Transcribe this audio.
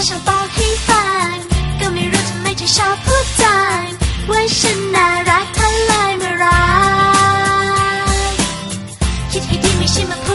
าฉันบอกให้ฟัง ก็ไม่รู้ทำไมถึงชอบพูดจังว่าฉันน่ารักเธอยไม่รัก คิดให้ดีไม่ใช่